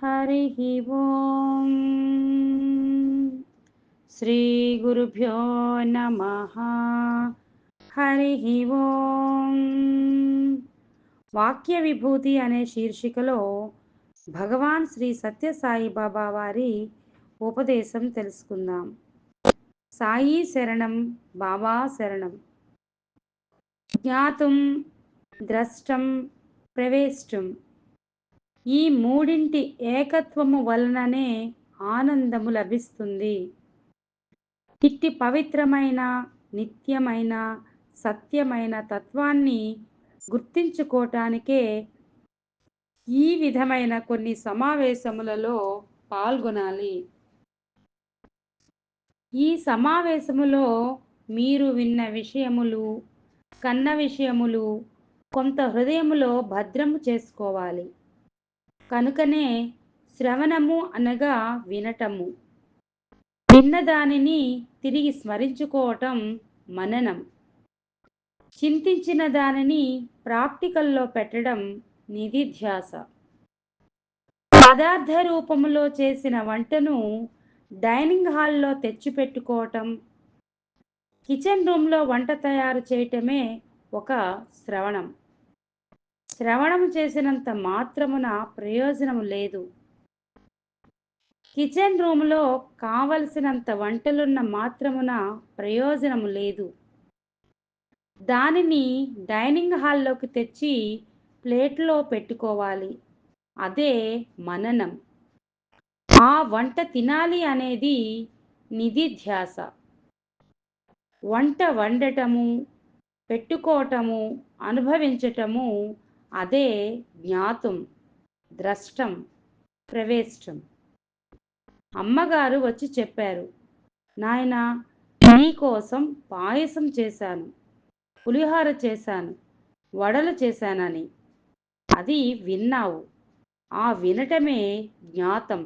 हरिः ॐ श्रीगुरुभ्यो नमः హరి ఓం వాక్య విభూతి అనే శీర్షికలో భగవాన్ శ్రీ సత్యసాయి బాబా వారి ఉపదేశం తెలుసుకుందాం సాయి శరణం బాబా శరణం జ్ఞాతం ద్రష్టం ప్రవేష్టం ఈ మూడింటి ఏకత్వము వలననే ఆనందము లభిస్తుంది ఇట్టి పవిత్రమైన నిత్యమైన సత్యమైన తత్వాన్ని గుర్తించుకోవటానికే ఈ విధమైన కొన్ని సమావేశములలో పాల్గొనాలి. ఈ సమావేశములో మీరు విన్న విషయములు కన్న విషయములు కొంత హృదయములో భద్రము చేసుకోవాలి. కనుకనే శ్రవణము అనగా వినటము. విన్న దానిని తిరిగి స్మరించుకోవటం మననం. చింతించిన దానిని ప్రాక్టికల్లో పెట్టడం నిధిధ్యాస. పదార్థ రూపంలో చేసిన వంటను డైనింగ్ హాల్లో తెచ్చిపెట్టుకోవటం. కిచెన్ రూమ్లో వంట తయారు చేయటమే ఒక శ్రవణం. శ్రవణం చేసినంత మాత్రమున ప్రయోజనం లేదు. కిచెన్ రూమ్లో కావలసినంత వంటలున్న మాత్రమున ప్రయోజనం లేదు. దానిని డైనింగ్ హాల్లోకి తెచ్చి ప్లేట్లో పెట్టుకోవాలి. అదే మననం. ఆ వంట తినాలి అనేది నిధిధ్యాస వంట వండటము పెట్టుకోవటము అనుభవించటము అదే జ్ఞాతం ద్రష్టం ప్రవేశం అమ్మగారు వచ్చి చెప్పారు నాయన నీకోసం పాయసం చేశాను పులిహోర చేశాను వడలు చేశానని. అది విన్నావు. ఆ వినటమే జ్ఞాతం.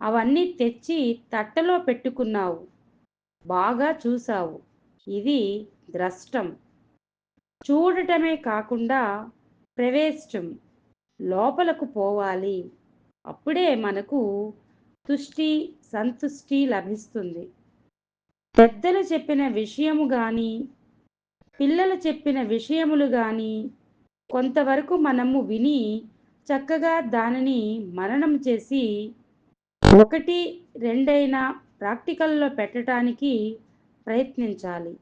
అవన్నీ తెచ్చి తట్టలో పెట్టుకున్నావు. బాగా చూసావు ఇది ద్రష్టం. చూడటమే కాకుండా ప్రవేశం లోపలకు పోవాలి. అప్పుడే మనకు తుష్టి సంతుష్టి లభిస్తుంది. పెద్దలు చెప్పిన విషయము కానీ పిల్లలు చెప్పిన విషయములు కానీ కొంతవరకు మనము విని చక్కగా దానిని మననం చేసి ఒకటి రెండైనా ప్రాక్టికల్లో పెట్టడానికి ప్రయత్నించాలి.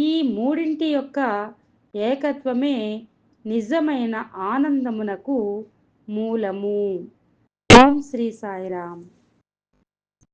ఈ మూడింటి యొక్క ఏకత్వమే నిజమైన ఆనందమునకు మూలము. ఓం శ్రీ సాయిరామ్.